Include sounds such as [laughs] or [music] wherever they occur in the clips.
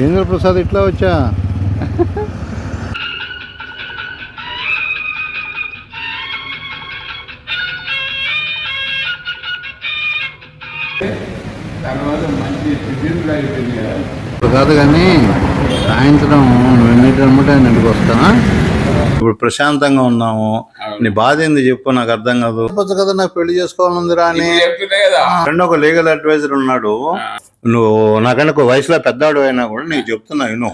ఏంద్ర ప్రసాద్ ఇట్లా వచ్చా? ప్రసాద్ కాదు కానీ సాయంత్రం నువ్వు ఎన్నింటి రమ్మంటే ఇంటికి ఇప్పుడు ప్రశాంతంగా ఉన్నాము. నీ బాధ ఏంది చెప్పు నాకు అర్థం కాదు. కదా నాకు పెళ్ళి చెప్తున్నా కదా. ఫ్రెండ్ ఒక లీగల్ అడ్వైజర్ ఉన్నాడు. నువ్వు నాకన్నా ఒక వయసులో పెద్దవాడు అయినా కూడా నీకు చెప్తున్నా విను.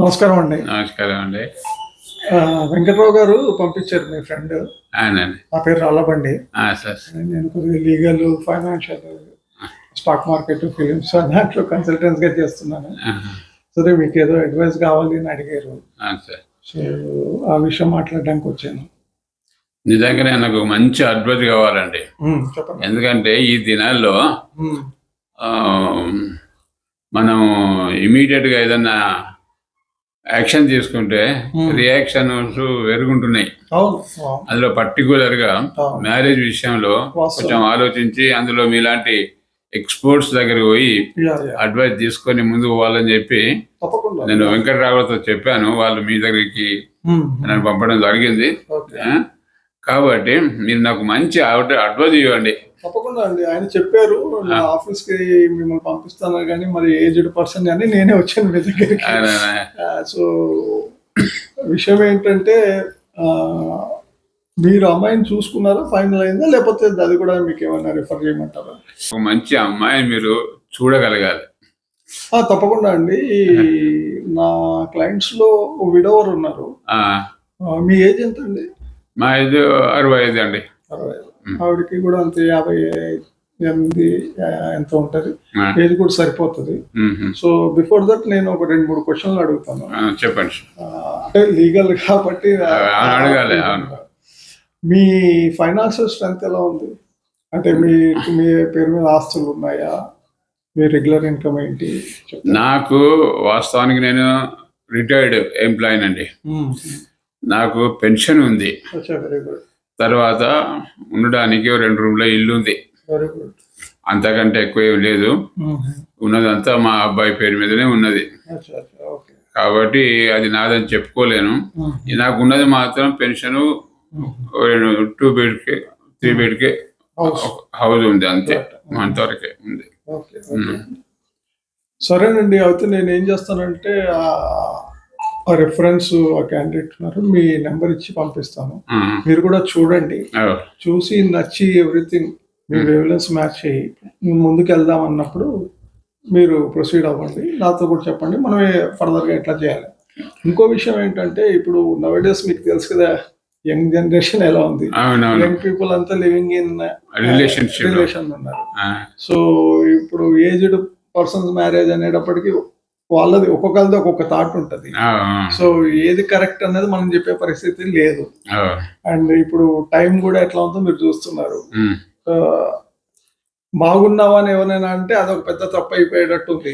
నమస్కారం అండి. నమస్కారం అండి. వెంకట్రావు గారు పంపించారు మీ ఫ్రెండ్. నా పేరు సార్. నేను కొద్దిగా legal financial stock market films దాంట్లో కన్సల్టెన్స్గా చేస్తున్నాను. సరే మీకు ఏదో అడ్వైస్ కావాలి అని అడిగారు. సో ఆ విషయం మాట్లాడడానికి వచ్చాను. నిజంగానే నాకు మంచి అడ్వైజ్ కావాలండి. ఎందుకంటే ఈ దినాల్లో మనం ఇమీడియట్గా ఏదన్నా యాక్షన్ తీసుకుంటే. రియాక్షన్స్ పెరుగుంటున్నాయి. అందులో పర్టికులర్గా. మ్యారేజ్ విషయంలో. కొంచెం ఆలోచించి అందులో మీలాంటి ఎక్స్పోర్ట్స్ దగ్గరికి పోయి. అడ్వైస్ తీసుకొని ముందుకు పోవాలని చెప్పి తప్పకుండా. నేను వెంకటరావుతో చెప్పాను వాళ్ళు మీ దగ్గరికి నన్ను పంపడం జరిగింది? కాబట్టి మీరు నాకు మంచి అడ్- అడ్వైజ్ ఇవ్వండి. తప్పకుండా అండి. ఆయన చెప్పారు నా ఆఫీస్కి మిమ్మల్ని పంపిస్తాను కానీ మరి ఏజ్డ్ పర్సన్ అని నేనే వచ్చాను మీ దగ్గరికి. సో విషయం ఏంటంటే మీరు అమ్మాయిని చూసుకున్నారా? ఫైనల్ అయిందా? లేకపోతే అది కూడా మీకు ఏమన్నా రిఫర్ చేయమంటారా? ఒక మంచి అమ్మాయి మీరు చూడగలగాలి. ఆ, తప్పకుండా అండి. ఈ [laughs] నా క్లయింట్స్లో విడోవర్ ఉన్నారు. ఆ, మీ ఏజ్ ఎంత అండి? మా ఇది అరవై ఐదు అండి. అరవై ఐదు. ఆవిడకి కూడా అంతే యాభై ఎనిమిది ఆ, ఎంత ఉంటది? ఆ, ఏజ్ కూడా సరిపోతుంది. మ్మ్. సో బిఫోర్ దట్ నేను ఒక రెండు మూడు క్వశ్చన్లు అడుగుతాను. ఆ, చెప్పండి. ఆ, అంటే లీగల్ కాబట్టి ఆ, అడగాలి, అవును. మీ ఫైనాన్షియల్ స్ట్రెంత్ ఎలా ఉంది? అంటే మీ మీ పేరు మీద ఆస్తులు ఉన్నాయా? మీ రెగ్యులర్ ఇన్కమ్ ఏంటి? నాకు వాస్తవానికి నేను రిటైర్డ్ ఎంప్లాయీ అండి. మ్మ్. నాకు పెన్షన్ ఉంది. తర్వాత ఉండడానికి రెండు రూమ్లో ఇల్లు ఉంది. అంతకంటే ఎక్కువ ఏం లేదు. ఉన్నదంతా మా అబ్బాయి పేరు మీదనే ఉన్నది. కాబట్టి అది నాదని చెప్పుకోలేను. ఈ నాకు ఉన్నది మాత్రం పెన్షన్ టూ బెడ్కి త్రీ బెడ్కి హౌస్ ఉంది అంతే అంతవరకే ఉంది సరేనండి అయితే నేను ఏం చేస్తానంటే ఆ రెఫరెన్స్ ఆ క్యాండిడేట్ ఉన్నారు మీ నెంబర్ ఇచ్చి పంపిస్తాను మీరు కూడా చూడండి చూసి నచ్చి ఎవ్రీథింగ్ మీ వేవ్లెన్స్ మ్యాచ్ అయ్యి ముందుకు వెళ్దాం అన్నప్పుడు మీరు ప్రొసీడ్ అవ్వండి నాతో కూడా చెప్పండి మనం ఫర్దర్గా ఎట్లా చేయాలి ఇంకో విషయం ఏంటంటే ఇప్పుడు నవడేస్ మీకు తెలుసు కదా యంగ్ జనరేషన్ ఎలా ఉంది? యంగ్ పీపుల్ అంతా లివింగ్ ఇన్. రిలేషన్ ఉన్నారు. సో ఇప్పుడు ఏజ్డ్ పర్సన్స్ మ్యారేజ్ అనేటప్పటికి వాళ్ళది ఒక్కొక్కరిది ఒక్కొక్క థాట్ ఉంటుంది. సో ఏది కరెక్ట్ అనేది మనం చెప్పే పరిస్థితి లేదు. అండ్ ఇప్పుడు టైం కూడా ఎట్లా ఉందో మీరు చూస్తున్నారు. బాగున్నావా అని ఎవరైనా అంటే అదొక పెద్ద తప్పు అయిపోయేటట్టు ఉంది.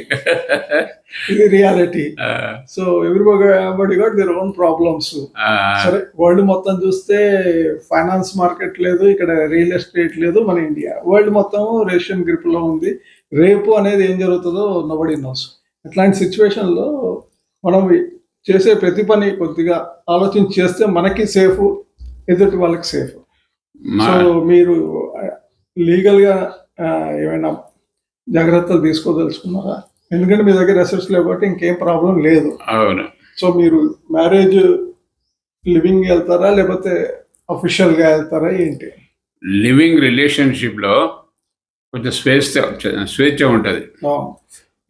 ఇది reality. So everybody got their own problems సరే వరల్డ్ మొత్తం చూస్తే ఫైనాన్స్ మార్కెట్ లేదు ఇక్కడ రియల్ ఎస్టేట్ లేదు మన ఇండియా. వరల్డ్ మొత్తం రేషన్ గ్రిప్లో ఉంది. రేపు అనేది ఏం జరుగుతుందో నోబడి నోస్ ఇట్లాంటి సిచ్యువేషన్లో మనం చేసే ప్రతి పని కొద్దిగా ఆలోచించి చేస్తే మనకి సేఫ్ ఎదుటి వాళ్ళకి సేఫ్ సో మీరు లీగల్గా ఆ, ఏమైనా జాగ్రత్తలు తీసుకోదలుచుకున్నారా? ఎందుకంటే మీ దగ్గర రెసెట్స్ లేవు కాబట్టి ఇంకేం ప్రాబ్లం లేదు. అవును. సో మీరు మ్యారేజ్ లివింగ్ వెళ్తారా? లేకపోతే అఫీషియల్గా వెళ్తారా? ఏంటి? లివింగ్ రిలేషన్షిప్లో కొంచెం స్వేచ్ఛ స్వేచ్ఛ ఉంటుంది.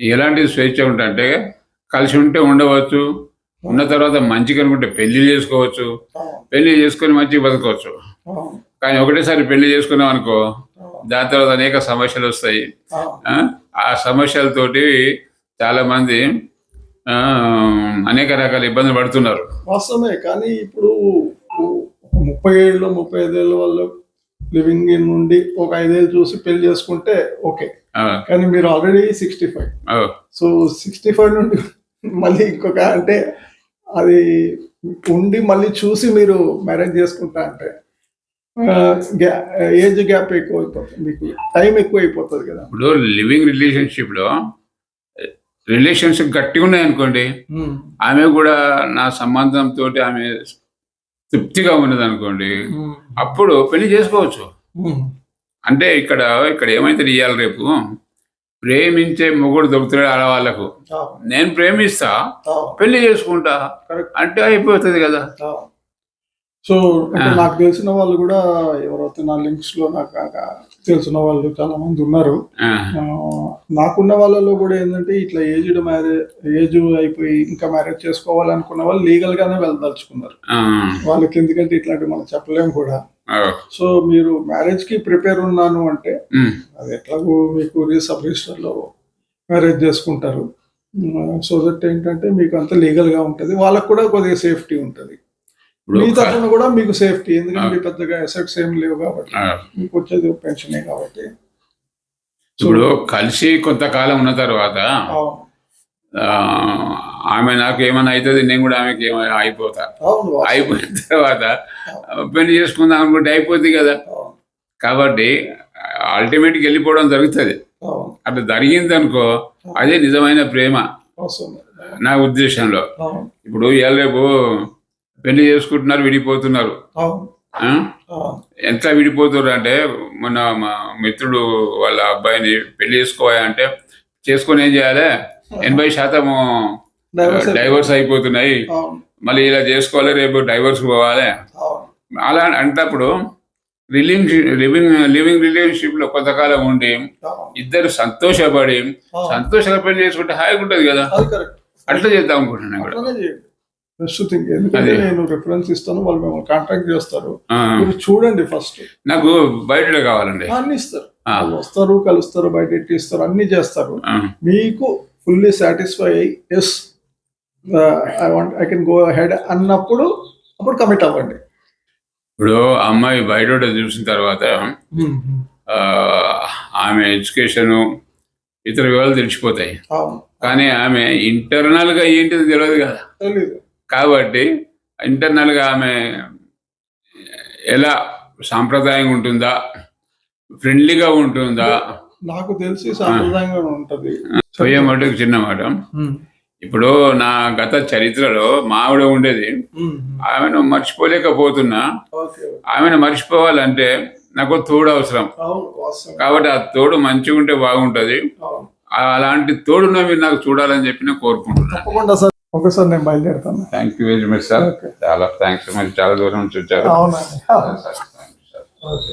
ఎలాంటి స్వేచ్ఛ ఉంటుందంటే కలిసి ఉంటే ఉండవచ్చు ఉన్న తర్వాత మంచిగా అనుకుంటే పెళ్ళి చేసుకోవచ్చు. పెళ్ళి చేసుకొని మంచిగా బతకవచ్చు. కానీ ఒకటేసారి పెళ్ళి చేసుకున్నాం అనుకో దాని తర్వాత అనేక సమస్యలు వస్తాయి. ఆ, సమస్యలతోటి చాలా మంది అనేక రకాల ఇబ్బందులు పడుతున్నారు. వాస్తవమే కానీ ఇప్పుడు ముప్పై ఏళ్ళు ముప్పై ఐదేళ్ళ వాళ్ళు లివింగ్ ఇన్ నుండి ఒక ఐదేళ్ళు చూసి పెళ్ళి చేసుకుంటే ఓకే. కానీ మీరు already sixty five. So sixty five నుండి మళ్ళీ ఇంకొక అంటే అది ఉండి మళ్ళీ చూసి మీరు మ్యారేజ్ చేసుకుంటా అంటే ఏజ్ గ్యాప్ ఎక్కువ అయిపోతుంది మీకు. టైం ఎక్కువ అయిపోతుంది కదా. ఇప్పుడు లివింగ్ రిలేషన్షిప్లో రిలేషన్షిప్ గట్టిగా ఉన్నాయి అనుకోండి ఆమె కూడా నా సంబంధంతో ఆమె తృప్తిగా ఉన్నది అనుకోండి అప్పుడు పెళ్ళి చేసుకోవచ్చు. అంటే ఇక్కడ ఇక్కడ ఏమైతే ఇయ్యాలి రేపు? ప్రేమించే మొగుడు దొరుకుతాడు ఆడవాళ్ళకు. నేను ప్రేమిస్తా పెళ్ళి చేసుకుంటా. అంటే అయిపోతుంది కదా. సో. నాకు తెలిసిన వాళ్ళు కూడా ఎవరైతే నా లింక్స్లో నాకు తెలిసిన వాళ్ళు చాలా మంది ఉన్నారు. నాకున్న వాళ్ళలో కూడా ఏంటంటే ఇట్లా ఏజ్డ్ మ్యారేజ్ ఏజ్ అయిపోయి ఇంకా మ్యారేజ్ చేసుకోవాలనుకున్న వాళ్ళు లీగల్ గానే వెళ్ళదలుచుకున్నారు వాళ్ళకి ఎందుకంటే ఇట్లాంటివి మనం చెప్పలేము కూడా. సో మీరు మ్యారేజ్కి ప్రిపేర్ ఉన్నాను అంటే అది ఎట్లాగో మీకు సబ్ రిజిస్టర్లో మ్యారేజ్ చేసుకుంటారు. సో దట్ ఏంటంటే మీకు అంత లీగల్గా ఉంటది. వాళ్ళకు కూడా కొద్దిగా సేఫ్టీ ఉంటది. మీ ఒక- తరఫున కూడా మీకు సేఫ్టీ ఎందుకంటే పెద్దగా అసెట్స్ ఏం లేవు కాబట్టి. మీకు వచ్చేది పెన్షనే కాబట్టి. ఇప్పుడు కలిసి కొంతకాలం ఉన్న తర్వాత ఆమె నాకు ఏమైనా అవుతుంది నేను కూడా ఆమెకి ఏమైనా అయిపోతా. అయిపోయిన తర్వాత పెళ్ళి చేసుకుందాం అనుకుంటే అయిపోద్ది కదా. కాబట్టి అల్టిమేట్గా వెళ్ళిపోవడం జరుగుతుంది. అట్లా జరిగింది అనుకో అదే నిజమైన ప్రేమ. నా ఉద్దేశంలో. ఇప్పుడు ఇవాళ రేపు పెళ్ళి చేసుకుంటున్నారు విడిపోతున్నారు. ఎంత విడిపోతున్నారు అంటే మొన్న మా మిత్రుడు వాళ్ళ అబ్బాయిని పెళ్ళి చేసుకోవాలి అంటే చేసుకొని ఏం చేయాలి? ఎనభై అయిపోయింది. డైవర్స్ అయిపోతున్నాయి. మళ్ళీ ఇలా చేసుకోవాలి రేపు డైవర్స్ పోవాలి? అలా అంటప్పుడు లివింగ్ లివింగ్ లివింగ్ రిలేషన్షిప్లో కొంతకాలం ఉండి ఇద్దరు సంతోషపడి. సంతోషంగా పెళ్ళి చేసుకుంటే హాయిగా ఉంటుంది కదా? అట్లా చేద్దాం అనుకుంటున్నాను బెస్ట్ థింగ్ ఎందుకంటే. నేను రిఫరెన్స్ ఇస్తాను వాళ్ళు మిమ్మల్ని కాంటాక్ట్ చేస్తారు. మీరు చూడండి ఫస్ట్ నాకు బయట కావాలండి. అన్ని ఇస్తారు. వాళ్ళు వస్తారు కలుస్తారు బయట ఇస్తారు అన్ని చేస్తారు. మీకు fully satisfy yes I want I can go ahead అన్నప్పుడు అప్పుడు కమిట్ అవ్వండి. ఇప్పుడు అమ్మాయి బయట చూసిన తర్వాత ఆమె ఎడ్యుకేషను ఇతర వివరాలు తెలిసిపోతాయి. కానీ ఆమె ఇంటర్నల్గా ఏంటిది తెలియదు కదా. తెలీదు. కాబట్టి ఇంటర్నల్గా ఆమె ఎలా సాంప్రదాయంగా ఉంటుందా? ఫ్రెండ్లీగా ఉంటుందా? నాకు తెలిసి సాంప్రదాయంగా ఉంటది. మటుకు చిన్న మాట. ఇప్పుడు నా గత చరిత్రలో మా ఆవిడ ఉండేది. ఆమెను మర్చిపోలేకపోతున్నా. ఆమెను మర్చిపోవాలంటే నాకు తోడు అవసరం. కాబట్టి ఆ తోడు మంచిగా ఉంటే బాగుంటది అలాంటి తోడున్న మీరు నాకు చూడాలని చెప్పి నేను కోరుకుంటున్నాను తప్పకుండా సార్ నేను బయలుదేరుతాను. Thank you very much sir. చాలా థ్యాంక్స్ మరి చాలా దూరం నుంచి వచ్చారు. అవునండి. ఓకే